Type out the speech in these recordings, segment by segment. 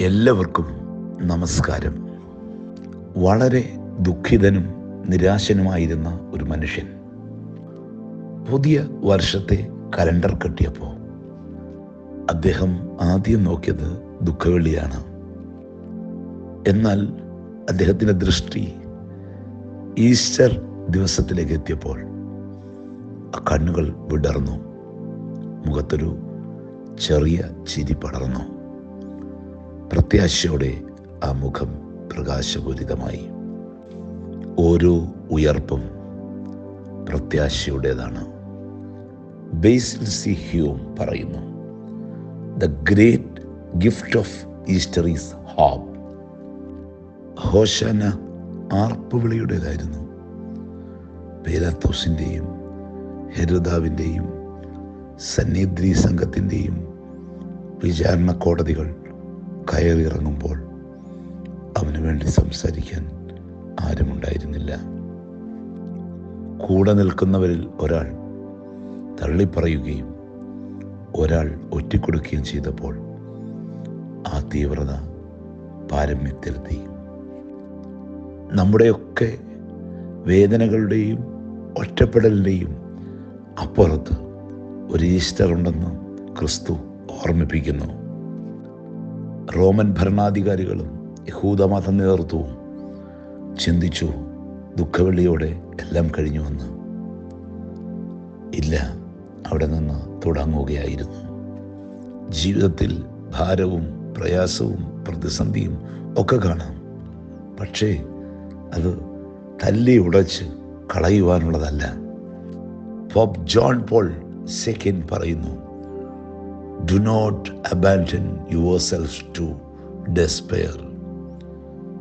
എല്ലാവർക്കും നമസ്കാരം. വളരെ ദുഃഖിതനും നിരാശനുമായിരുന്ന ഒരു മനുഷ്യൻ പുതിയ വർഷത്തെ കലണ്ടർ കെട്ടിയപ്പോൾ അദ്ദേഹം ആദ്യം നോക്കിയത് ദുഃഖവെള്ളിയാണ്. എന്നാൽ അദ്ദേഹത്തിന്റെ ദൃഷ്ടി ഈസ്റ്റർ ദിവസത്തിലേക്ക് എത്തിയപ്പോൾ ആ കണ്ണുകൾ വിടർന്നു. മുഖത്തൊരു ചെറിയ ചിരി പടർന്നു. പ്രത്യാശയോടെ ആ മുഖം പ്രകാശപൂരിതമായി ഓരോ ഉയർപ്പും പ്രത്യാശയുടേതാണ്. ബേസിൽ സി ഹ്യൂം പറയുന്നു the great gift of Easter is hope. ഹോഷന ആർപ്പുവിളിയുടേതായിരുന്നു. പേരാത്തോസിന്റെയും ഹെരുദാവിന്റെയും സന്നിധ്രി സംഘത്തിന്റെയും വിചാരണ കോടതികൾ കയറിയിറങ്ങുമ്പോൾ അവന് വേണ്ടി സംസാരിക്കാൻ ആരുമുണ്ടായിരുന്നില്ല. കൂടെ നിൽക്കുന്നവരിൽ ഒരാൾ തള്ളിപ്പറയുകയും ഒരാൾ ഒറ്റിക്കൊടുക്കുകയും ചെയ്തപ്പോൾ ആ തീവ്രത പാരമ്യത്തിരുത്തി നമ്മുടെയൊക്കെ വേദനകളുടെയും ഒറ്റപ്പെടലിന്റെയും അപ്പുറത്ത് ഒരു ഈസ്റ്റർ ഉണ്ടെന്ന് ക്രിസ്തു ഓർമ്മിപ്പിക്കുന്നു. റോമൻ ഭരണാധികാരികളും യഹൂദമത നേതൃത്വവും ചിന്തിച്ചു ദുഃഖവെള്ളിയോടെ എല്ലാം കഴിഞ്ഞുവെന്ന് ഇല്ല അവിടെ നിന്ന് തുടങ്ങുകയായിരുന്നു. ജീവിതത്തിൽ ഭാരവും പ്രയാസവും പ്രതിസന്ധിയും ഒക്കെ കാണാം. പക്ഷേ അത് തല്ലി ഉടച്ച് കളയുവാനുള്ളതല്ല. പോപ്പ് ജോൺ പോൾ സെക്കൻഡ് പറയുന്നു do not abandon your self to despair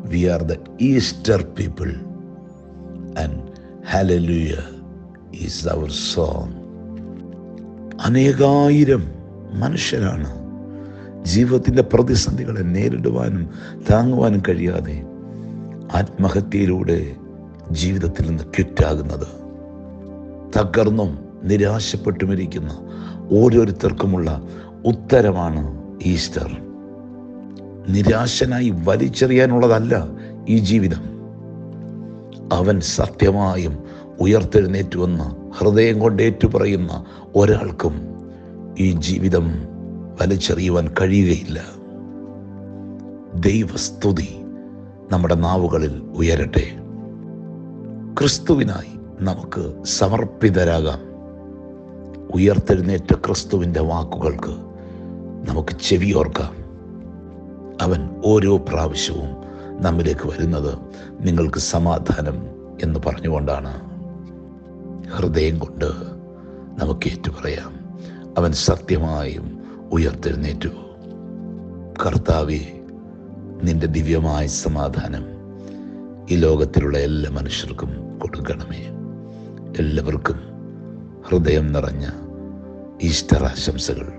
we are the Easter people and hallelujah is our song അനേകായിരം മനുഷ്യരാണ് ജീവിതത്തിന്റെ പ്രതിസന്ധികളെ നേരിടുവാനും താങ്ങുവാനും കഴിയാതെ ആത്മഹത്യയിലൂടെ ജീവിതത്തിൽ നിന്ന് ക്വിറ്റാകുന്നത്. തകർന്നും നിരാശപ്പെട്ടുമിരിക്കുന്ന ഓരോരുത്തർക്കുമുള്ള ഉത്തരമാണ് ഈസ്റ്റർ. നിരാശനായി വലിച്ചെറിയാനുള്ളതല്ല ഈ ജീവിതം. അവൻ സത്യമായും ഉയർത്തെഴുന്നേറ്റുവെന്ന് ഹൃദയം കൊണ്ട് ഏറ്റുപറയുന്ന ഒരാൾക്കും ഈ ജീവിതം വലിച്ചെറിയുവാൻ കഴിയുകയില്ല. ദൈവസ്തുതി നമ്മുടെ നാവുകളിൽ ഉയരട്ടെ. ക്രിസ്തുവിനായി നമുക്ക് സമർപ്പിതരാകാം. ഉയർത്തെഴുന്നേറ്റ ക്രിസ്തുവിന്റെ വാക്കുകൾക്ക് നമുക്ക് ചെവിയോർക്കാം അവൻ ഓരോ പ്രാവശ്യവും നമ്മിലേക്ക് വരുന്നത് നിങ്ങൾക്ക് സമാധാനം എന്ന് പറഞ്ഞുകൊണ്ടാണ്. ഹൃദയം കൊണ്ട് നമുക്ക് ഏറ്റുപറയാം. അവൻ സത്യമായും ഉയർത്തെഴുന്നേറ്റു. കർത്താവെ നിന്റെ ദിവ്യമായ സമാധാനം ഈ ലോകത്തിലുള്ള എല്ലാ മനുഷ്യർക്കും കൊടുക്കണമേ. എല്ലാവർക്കും ഹൃദയം നിറഞ്ഞ ഈസ്റ്റർ ആശംസകൾ.